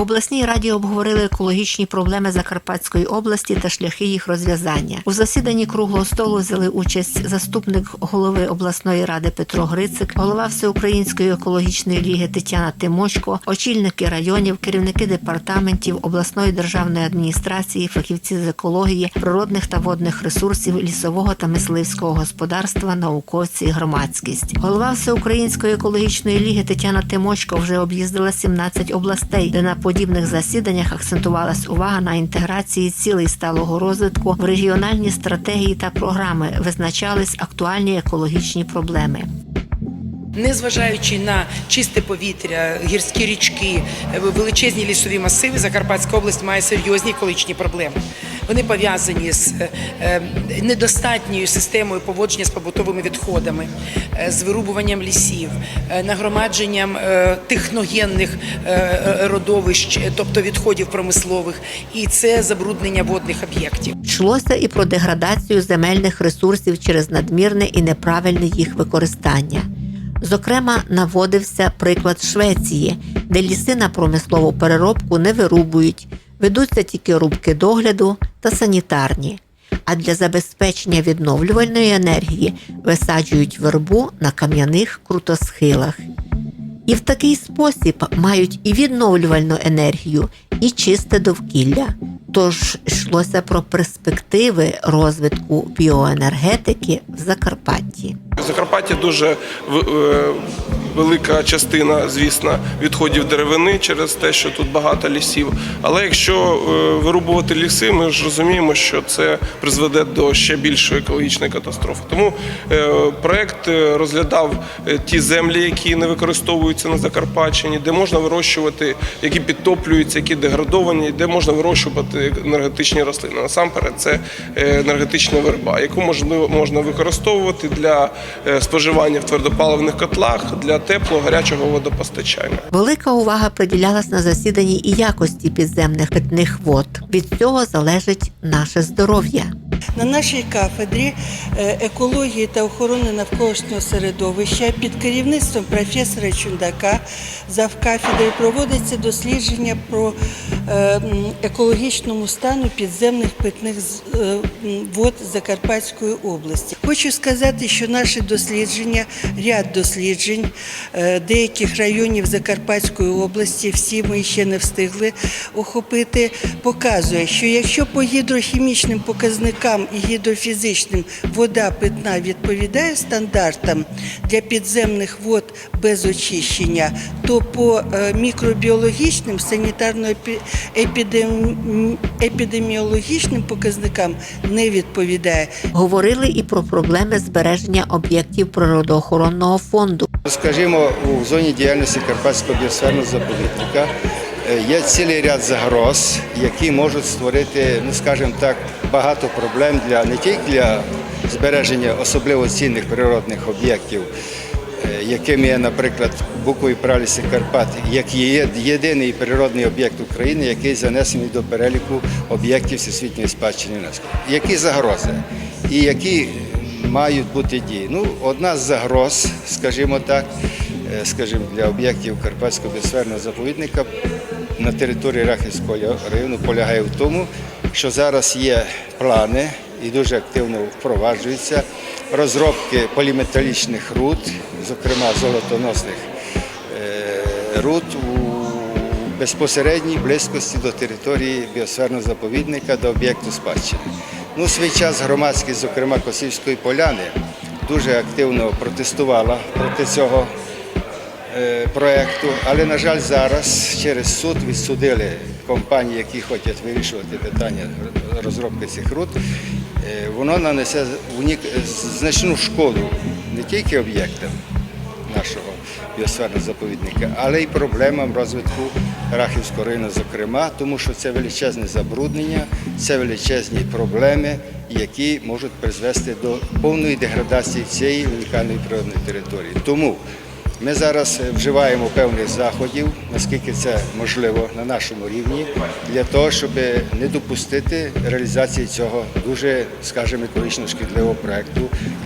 В обласній раді обговорили екологічні проблеми Закарпатської області та шляхи їх розв'язання. У засіданні круглого столу взяли участь заступник голови обласної ради Петро Грицик, голова Всеукраїнської екологічної ліги Тетяна Тимочко, очільники районів, керівники департаментів обласної державної адміністрації, фахівці з екології, природних та водних ресурсів, лісового та мисливського господарства, науковці, громадськість. Голова Всеукраїнської екологічної ліги Тетяна Тимочко вже об'їздила 17 областей, де на подібних засіданнях акцентувалась увага на інтеграції цілей сталого розвитку в регіональні стратегії та програми, визначались актуальні екологічні проблеми. Незважаючи на чисте повітря, гірські річки, е, величезні лісові масиви, Закарпатська область має серйозні екологічні проблеми. Вони пов'язані з е, е, недостатньою системою поводження з побутовими відходами, з вирубуванням лісів, нагромадженням техногенних родовищ, тобто відходів промислових, і це забруднення водних об'єктів. Йшлося і про деградацію земельних ресурсів через надмірне і неправильне їх використання. Зокрема, наводився приклад Швеції, де ліси на промислову переробку не вирубують, ведуться тільки рубки догляду та санітарні. А для забезпечення відновлювальної енергії висаджують вербу на кам'яних крутосхилах. І в такий спосіб мають і відновлювальну енергію, і чисте довкілля. Тож йшлося про перспективи розвитку біоенергетики в Закарпатті. В Закарпатті дуже е, велика частина, звісно, відходів деревини через те, що тут багато лісів. Але якщо е, вирубувати ліси, ми ж розуміємо, що це призведе до ще більшої екологічної катастрофи. Тому е, проект розглядав ті землі, які не використовуються на Закарпатщині, де можна вирощувати, які підтоплюються, які деградовані, де можна вирощувати енергетичні рослини. Насамперед, це енергетична верба, яку можна використовувати для споживання в твердопаливних котлах, для теплого гарячого водопостачання. Велика увага приділялась на засіданні і якості підземних питних вод. Від цього залежить наше здоров'я. На нашій кафедрі е, екології та охорони навколишнього середовища під керівництвом професора Чундака завкафедри проводиться дослідження про е, екологічному стану підземних питних е, вод Закарпатської області. Хочу сказати, що наші дослідження, ряд досліджень деяких районів Закарпатської області, всі ми ще не встигли охопити, показує, що якщо по гідрохімічним показникам і гідрофізичним вода питна відповідає стандартам для підземних вод без очищення, то по е, мікробіологічним санітарно-епідеміологічним показникам не відповідає. Говорили і про проблеми збереження об'єктів природоохоронного фонду. Скажімо, у зоні діяльності Карпатського біосферного заповідника є цілий ряд загроз, які можуть створити, ну скажімо так, багато проблем для не тільки для збереження особливо цінних природних об'єктів, е, яким є, наприклад, буковий праліси Карпат, як є єдиний природний об'єкт України, який занесений до переліку об'єктів всесвітньої спадщини ЮНЕСКО. Які загрози і які мають бути дії? Ну, одна з загроз, скажімо так, е, скажімо, для об'єктів Карпатського біосферного заповідника на території Рахівського району полягає в тому, що зараз є плани і дуже активно впроваджуються розробки поліметалічних руд, зокрема золотоносних е, руд у безпосередній близькості до території біосферного заповідника, до об'єкту спадщини. Ну, свій час громадськість, зокрема Косівської поляни, дуже активно протестувала проти цього е, проекту, але, на жаль, зараз через суд відсудили компанії, які хочуть вирішувати питання розробки цих руд. Е, Воно нанесе значну шкоду не тільки об'єктам нашого біосферного заповідника, але й проблемам розвитку Рахівського району, зокрема, тому що це величезне забруднення, це величезні проблеми, які можуть призвести до повної деградації цієї унікальної природної території. Тому ми зараз е, вживаємо певних заходів, наскільки це можливо на нашому рівні, для того, щоб не допустити реалізації цього дуже, скажімо, екологічно шкідливого проекту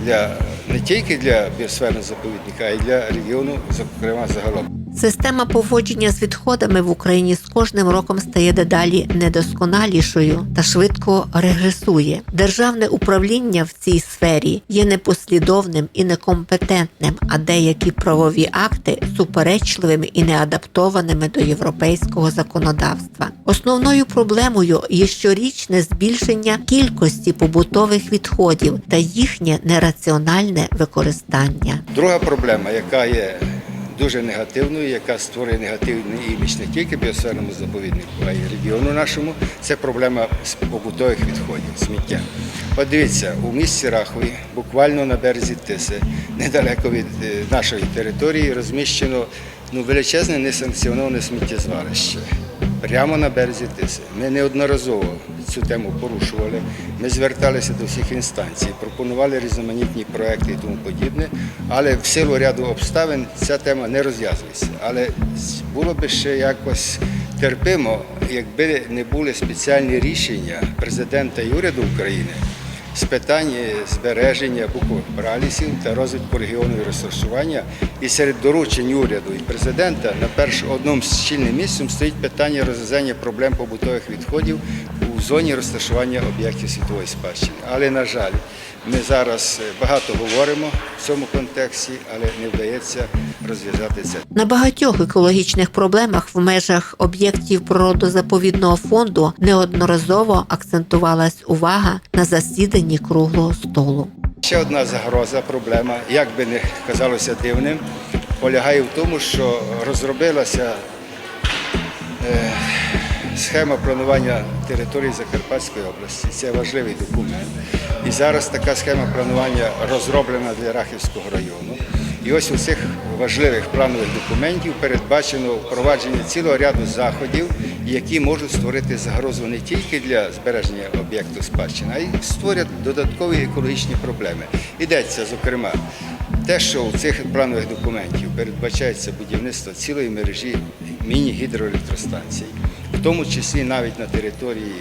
для не тільки для біосферного заповідника, а й для регіону, зокрема загалом. Система поводження з відходами в Україні з кожним роком стає дедалі недосконалішою та швидко регресує. Державне управління в цій сфері є непослідовним і некомпетентним, а деякі правові акти суперечливими і неадаптованими до європейського законодавства. Основною проблемою є щорічне збільшення кількості побутових відходів та їхнє нераціональне використання. Друга проблема, яка є дуже негативною, яка створює негативний імідж не тільки біосферному заповіднику, а й регіону нашому, це проблема з побутових відходів, сміття. От дивіться, у місті Рахові, буквально на березі Тиси, недалеко від е, нашої території, розміщено ну, величезне несанкціоноване сміттєзвалище. Прямо на березі Тиси. Ми неодноразово цю тему порушували. Ми зверталися до всіх інстанцій, пропонували різноманітні проекти і тому подібне, але в силу ряду обставин ця тема не розв'язується. Але було би ще якось терпимо, якби не були спеціальні рішення президента і уряду України з питань збереження букових пралісів та розвитку регіону і розташування. І серед доручень уряду і президента на перш одному з щільним місцем стоїть питання розв'язання проблем побутових відходів у зоні розташування об'єктів світової спадщини. Але, на жаль, ми зараз е, багато говоримо в цьому контексті, але не вдається розв'язати це. На багатьох екологічних проблемах в межах об'єктів природозаповідного фонду неодноразово акцентувалась увага на засіданні круглого столу. Ще одна загроза, проблема, як би не казалося дивним, полягає в тому, що розробилася е, схема планування території Закарпатської області. Це важливий документ. І зараз така схема планування розроблена для Рахівського району. І ось у цих важливих планових документів передбачено впровадження цілого ряду заходів, які можуть створити загрозу не тільки для збереження об'єкту спадщини, а й створять додаткові екологічні проблеми. Йдеться, зокрема, те, що у цих планових документів передбачається будівництво цілої мережі міні-гідроелектростанцій, в тому числі навіть на території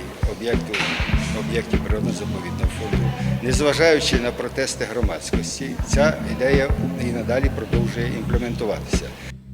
об'єктів природно-заповідного фонду, незважаючи на протести громадськості, ця ідея і надалі продовжує імплементуватися.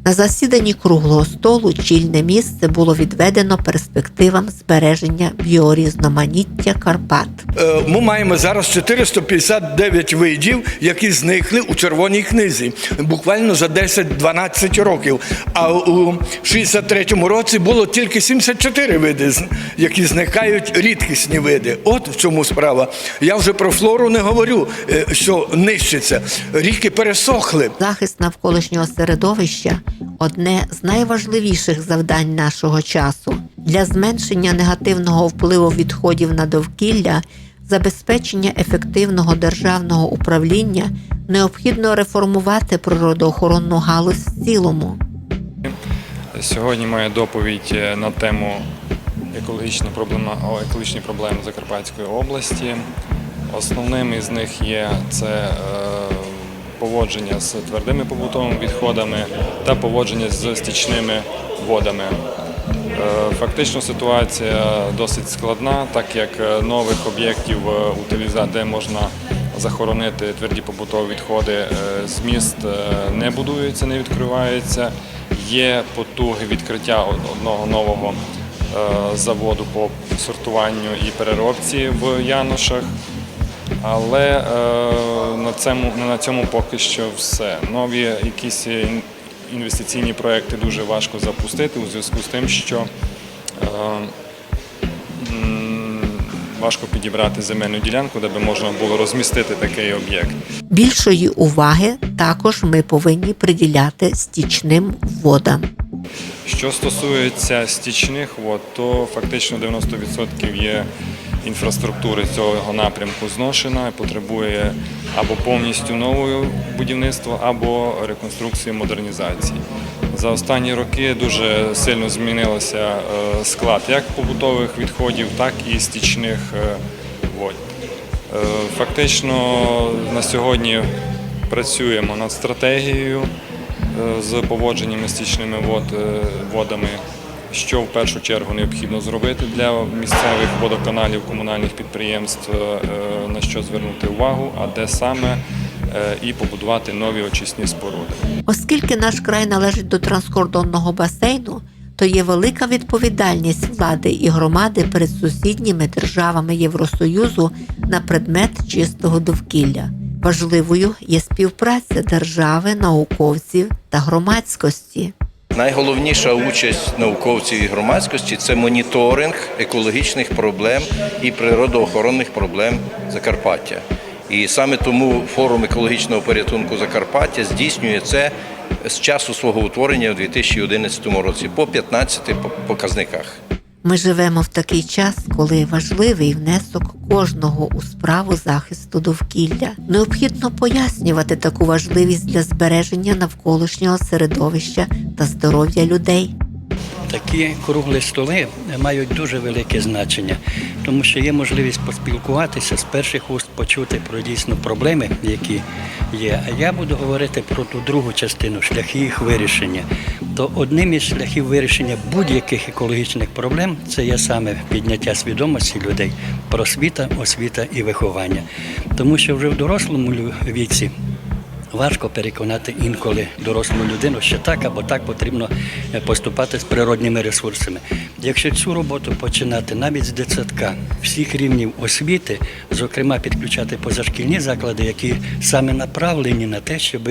На засіданні круглого столу чільне місце було відведено перспективам збереження біорізноманіття Карпат. Е, Ми маємо зараз 459 видів, які зникли у червоній книзі, буквально за 10-12 років. А у 63-му році було тільки 74 види, які зникають рідкісні види. От в чому справа. Я вже про флору не говорю, е, що нищиться. Ріки пересохли. Захист навколишнього середовища одне з найважливіших завдань нашого часу для зменшення негативного впливу відходів на довкілля, забезпечення ефективного державного управління необхідно реформувати природоохоронну галузь в цілому. Сьогодні моя доповідь е, на тему екологічні проблеми, о, екологічні проблеми Закарпатської області. Основним із них є це е, поводження з твердими побутовими відходами та поводження з стічними водами. Е, Фактично ситуація досить складна, так як е, нових об'єктів е, утиліза, де можна захоронити тверді побутові відходи, з міст не будується, не відкривається. Є потуги відкриття одного нового заводу по сортуванню і переробці в Яношах. Але е, на, цьому, на цьому поки що все. Нові якісь інвестиційні проекти дуже важко запустити у зв'язку з тим, що е, важко підібрати земельну ділянку, де би можна було розмістити такий об'єкт. Більшої уваги також ми повинні приділяти стічним водам. Що стосується стічних вод, то фактично 90% є інфраструктури цього напрямку зношена і потребує або повністю нового будівництва, або реконструкції модернізації. За останні роки дуже сильно змінився е, склад як побутових відходів, так і стічних е, вод. Е, Фактично на сьогодні працюємо над стратегією з поводженнями стічними вод, водами, що в першу чергу необхідно зробити для місцевих водоканалів, комунальних підприємств, е, на що звернути увагу, а де саме е, і побудувати нові очисні споруди. Оскільки наш край належить до транскордонного басейну, то є велика відповідальність влади і громади перед сусідніми державами Євросоюзу на предмет чистого довкілля. Важливою є співпраця держави, науковців та громадськості. Найголовніша участь науковців і громадськості це моніторинг екологічних проблем і природоохоронних проблем Закарпаття. І саме тому форум екологічного порятунку Закарпаття здійснює це з часу свого утворення у 2011 році по 15 показниках. Ми живемо в такий час, коли важливий внесок кожного у справу захисту довкілля. Необхідно пояснювати таку важливість для збереження навколишнього середовища та здоров'я людей. Такі круглі столи мають дуже велике значення, тому що є можливість поспілкуватися з перших уст, почути про дійсно проблеми, які є. А я буду говорити про ту другу частину шляхи їх вирішення. То одним із шляхів вирішення будь-яких екологічних проблем це є саме підняття свідомості людей, просвіта, освіта і виховання. Тому що вже в дорослому віці Важко переконати інколи дорослу людину, що так або так потрібно е, поступати з природніми ресурсами. Якщо цю роботу починати навіть з дитсадка, всіх рівнів освіти, зокрема підключати позашкільні заклади, які саме направлені на те, щоб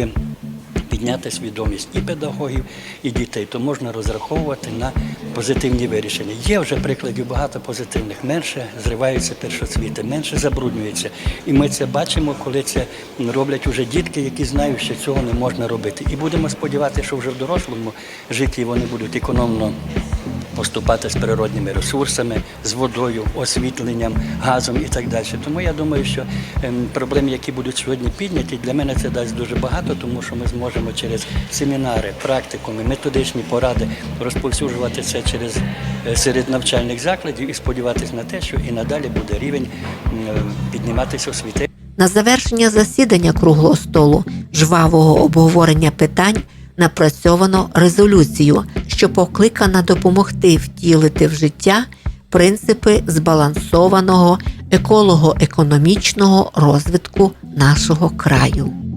підняти свідомість і педагогів, і дітей, то можна розраховувати на позитивні вирішення. Є вже прикладів багато позитивних. Менше зриваються першоцвіти, менше забруднюється. І ми це бачимо, коли це роблять уже дітки, які знають, що цього не можна робити. І будемо сподіватися, що вже в дорослому житті вони будуть економно поступати з природніми ресурсами, з водою, освітленням, газом і так далі. Тому я думаю, що ем, проблеми, які будуть сьогодні підняті, для мене це дасть дуже багато, тому що ми зможемо через семінари, практикуми, методичні поради розповсюджувати це через е, серед навчальних закладів і сподіватися на те, що і надалі буде рівень м, підніматися освіти. На завершення засідання круглого столу жвавого обговорення питань напрацьовано резолюцію, що покликана допомогти втілити в життя принципи збалансованого еколого-економічного розвитку нашого краю.